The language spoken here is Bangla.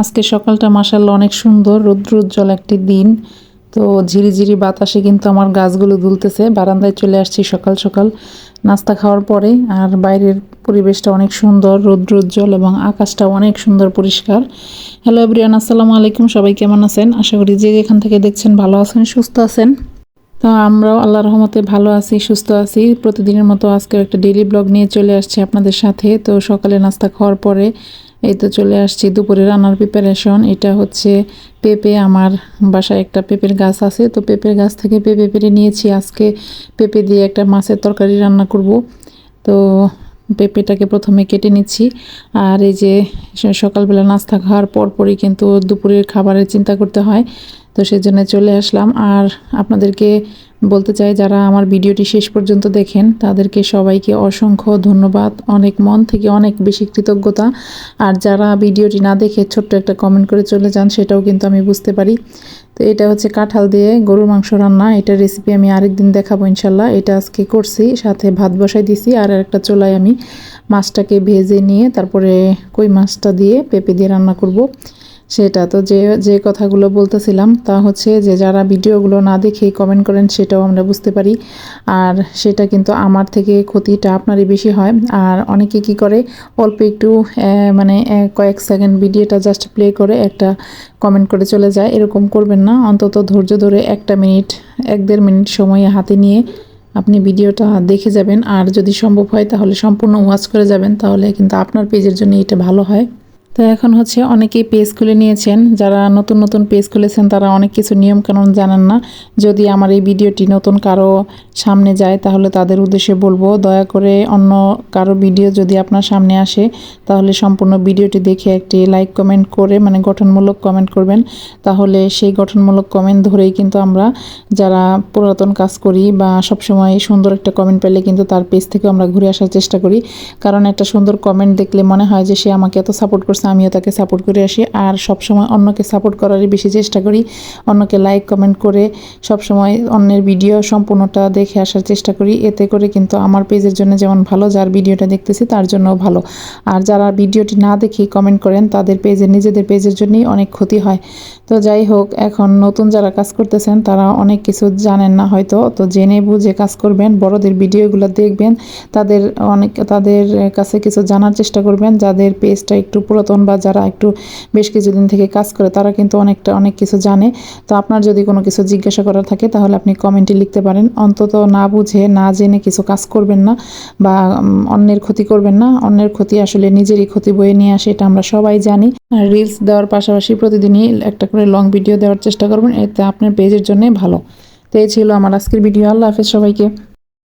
আজকে সকালটা মাসাল্লাহ অনেক সুন্দর রৌদ্রোজ্জ্বল একটি দিন। তো ঝিরিঝিরি বাতাসে কিন্তু আমার গাছগুলো দুলতেছে। বারান্দায় চলে আসছি সকাল সকাল নাস্তা খাওয়ার পরে। আর বাইরের পরিবেশটা অনেক সুন্দর রৌদ্রোজ্জ্বল এবং আকাশটা অনেক সুন্দর, পরিষ্কার। হ্যালো এভরিয়ান আসসালামু আলাইকুম, সবাই কেমন আছেন? আশা করি যে যেখান থেকে দেখছেন ভালো আছেন, সুস্থ আছেন। তো আমরাও আল্লাহ রহমতে ভালো আছি, সুস্থ আছি। প্রতিদিনের মতো আজকে একটা ডেইলি ব্লগ নিয়ে চলে আসছি আপনাদের সাথে। তো সকালে নাস্তা খাওয়ার পরে এই তো চলে আসছি দুপুরে রান্নার প্রিপারেশন এটা হচ্ছে পেঁপে, আমার বাসায় একটা পেঁপের গাছ আছে। তো পেঁপের গাছ থেকে পেঁপে পেরে নিয়েছি। আজকে পেঁপে দিয়ে একটা মাছের তরকারি রান্না করব। তো পেঁপেটাকে প্রথমে কেটে নিচ্ছি। আর এই যে সকালবেলা নাস্তা খাওয়ার পরপরই কিন্তু দুপুরের খাবারের চিন্তা করতে হয়। তো সেজন্য চলে আসলাম। আর আপনাদেরকে বলতে চাই, যারা আমার ভিডিওটি শেষ পর্যন্ত দেখেন, তাদেরকে সবাইকে অসংখ্য ধন্যবাদ। অনেক মন থেকে অনেক বেশি কৃতজ্ঞতা। আর যারা ভিডিওটি না দেখে ছোট্ট একটা কমেন্ট করে চলে যান, সেটাও কিন্তু আমি বুঝতে পারি। তো এটা হচ্ছে কাঁঠাল দিয়ে গরুর মাংস রান্না। এটা রেসিপি আমি আরেকদিন দেখাবো ইনশাল্লাহ। এটা আজকে করছি, সাথে ভাত বসাই দিছি, আর একটা চোলায় আমি মাছটাকে ভেজে নিয়ে তারপরে কই মাছটা দিয়ে পেঁপে দিয়ে রান্না করব। সেটা তো যে যে কথাগুলো বলতেছিলাম তা হচ্ছে যে যারা ভিডিওগুলো না দেখে কমেন্ট করেন সেটাও আমরা বুঝতে পারি। আর সেটা কিন্তু আমার থেকে ক্ষতিটা আপনারই বেশি হয়। আর অনেকে কি করে, অল্প একটু মানে কয়েক সেকেন্ড ভিডিওটা জাস্ট প্লে করে একটা কমেন্ট করে চলে যায়। এরকম করবেন না। অন্তত ধৈর্য ধরে একটা মিনিট, এক দেড় মিনিট সময় হাতে নিয়ে আপনি ভিডিওটা দেখে যাবেন। আর যদি সম্ভব হয় তাহলে সম্পূর্ণ ওয়াচ করে যাবেন। তাহলে কিন্তু আপনার পেজের জন্য এটা ভালো হয়। তো এখন হচ্ছে অনেকেই পেজ খুলে নিয়েছেন। যারা নতুন নতুন পেজ খুলেছেন, তারা অনেক কিছু নিয়মকানুন জানেন না। যদি আমার এই ভিডিওটি নতুন কারও সামনে যায়, তাহলে তাদের উদ্দেশ্যে বলব, দয়া করে অন্য কারও ভিডিও যদি আপনার সামনে আসে, তাহলে সম্পূর্ণ ভিডিওটি দেখে একটি লাইক কমেন্ট করে মানে গঠনমূলক কমেন্ট করবেন। তাহলে সেই গঠনমূলক কমেন্ট ধরেই কিন্তু আমরা যারা পুরাতন কাজ করি বা সবসময় সুন্দর একটা কমেন্ট পেলে কিন্তু তার পেজ থেকে আমরা ঘুরে আসার চেষ্টা করি। কারণ একটা সুন্দর কমেন্ট দেখলে মনে হয় যে সে আমাকে এত সাপোর্ট করছে। আমিও তাকে সাপোর্ট করে আসি। আর সবসময় অন্যকে সাপোর্ট করারই বেশি চেষ্টা করি। অন্যকে লাইক কমেন্ট করে সবসময় অন্যের ভিডিও সম্পূর্ণটা দেখে আসার চেষ্টা করি। এতে করে কিন্তু আমার পেজের জন্য যেমন ভালো, যার ভিডিওটা দেখতেছি তার জন্যও ভালো। আর যারা ভিডিওটি না দেখে কমেন্ট করেন, তাদের পেজে, নিজেদের পেজের জন্যই অনেক ক্ষতি হয়। তো যাই হোক, এখন নতুন যারা কাজ করতেছেন, তারা অনেক কিছু জানেন না হয়তো। তো জেনে বুঝে কাজ করবেন, বড়দের ভিডিওগুলো দেখবেন। তাদের অনেক, তাদের কাছে কিছু জানার চেষ্টা করবেন, যাদের পেজটা একটু পুরাতন বা যারা একটু বেশ কিছুদিন থেকে কাজ করে, তারা কিন্তু অনেকটা অনেক কিছু জানে। তো আপনার যদি কোনো কিছু জিজ্ঞাসা করার থাকে, তাহলে আপনি কমেন্টে লিখতে পারেন। অন্তত না বুঝে, না জেনে কিছু কাজ করবেন না বা অন্যের ক্ষতি করবেন না। অন্যের ক্ষতি আসলে নিজেরই ক্ষতি বয়ে নিয়ে আসে, এটা আমরা সবাই জানি। আর রিলস দেওয়ার পাশাপাশি প্রতিদিনই একটা করে লং ভিডিও দেওয়ার চেষ্টা করবেন, এতে আপনার পেজের জন্য ভালো। তো এই ছিল আমার আজকের ভিডিও আল্লাহ হাফেজ সবাইকে।